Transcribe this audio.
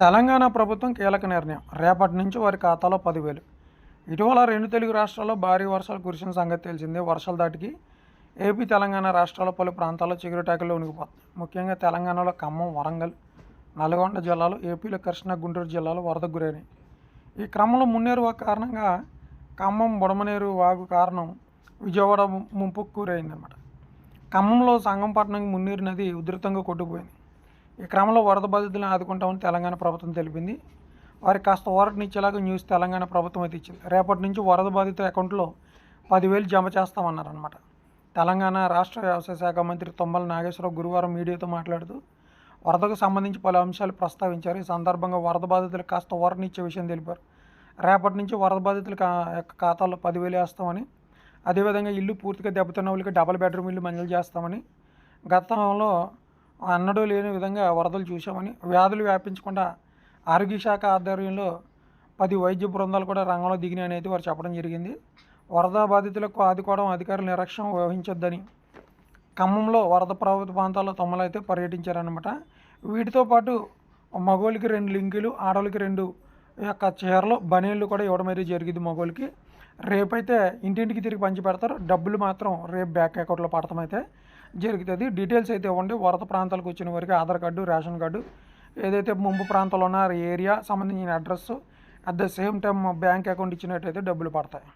తెలంగాణ ప్రభుత్వం కీలక నిర్ణయం. రేపటి నుంచి వారి ఖాతాలో పదివేలు. ఇటీవల రెండు తెలుగు రాష్ట్రాల్లో భారీ వర్షాలు కురిసిన సంగతి తెలిసిందే. వర్షాలు దాటికి ఏపీ తెలంగాణ రాష్ట్రాల పలు ప్రాంతాల్లో చిగురుటాకులు ఉనికిపోతాయి ముఖ్యంగా తెలంగాణలో ఖమ్మం వరంగల్ నల్గొండ జిల్లాలు ఏపీలో కృష్ణా గుంటూరు జిల్లాలు వరదకు గురైనాయి. ఈ క్రమంలో మున్నేరు కారణంగా ఖమ్మం బుడమనేరు వాగు కారణం విజయవాడ ముంపుకు గురైందన్నమాట. ఖమ్మంలో సంగంపట్నం మున్నీరు నది ఉధృతంగా కొట్టుకుపోయింది. ఈ క్రమంలో వరద బాధితులను ఆదుకుంటామని తెలంగాణ ప్రభుత్వం తెలిపింది. వారికి కాస్త ఊరటనిచ్చేలాగా న్యూస్ తెలంగాణ ప్రభుత్వం అయితే ఇచ్చింది. రేపటి నుంచి వరద బాధిత అకౌంట్లో పదివేలు జమ చేస్తామన్నారనమాట తెలంగాణ రాష్ట్ర వ్యవసాయ శాఖ మంత్రి తుమ్మల నాగేశ్వరరావు గురువారం మీడియాతో మాట్లాడుతూ వరదకు సంబంధించి పలు అంశాలు ప్రస్తావించారు. ఈ సందర్భంగా వరద బాధితులకు కాస్త ఊరటనిచ్చే విషయం తెలిపారు. రేపటి నుంచి వరద బాధితుల కా- యొక్క ఖాతాలో పదివేలు వేస్తామని అదేవిధంగా ఇల్లు పూర్తిగా దెబ్బతిన్న వాళ్ళకి డబల్ బెడ్రూమ్ ఇల్లు మంజూరు చేస్తామని గతంలో అన్నడూ లేని విధంగా వరదలు చూశామని వ్యాధులు వ్యాపించకుండా ఆరోగ్య శాఖ ఆధ్వర్యంలో పది వైద్య బృందాలు కూడా రంగంలో దిగినాయని అయితే వారు చెప్పడం జరిగింది. వరద బాధితులకు ఆదుకోవడం అధికారులు నిర్లక్ష్యం వహించొద్దని ఖమ్మంలో వరద ప్రభావిత ప్రాంతాల్లో తొమ్మలు అయితే పర్యటించారనమాట వీటితో పాటు మగోళ్ళకి రెండు లింకులు ఆడవాళ్ళకి రెండు యొక్క చీరలు బనీళ్ళు కూడా ఇవ్వడం అయితే జరిగింది మగోళ్ళకి. రేపైతే ఇంటింటికి తిరిగి పంచి పెడతారు. డబ్బులు మాత్రం రేపు బ్యాంక్ అకౌంట్లో పడటం అయితే జరుగుతుంది. డీటెయిల్స్ అయితే ఇవ్వండి. వరద ప్రాంతాలకు వచ్చిన వారికి ఆధార్ కార్డు రేషన్ కార్డు ఏదైతే ముంపు ప్రాంతంలో ఉన్న ఏరియా సంబంధించిన address at the same time bank account ఇచ్చినట్టయితే డబ్బులు పడతాయి.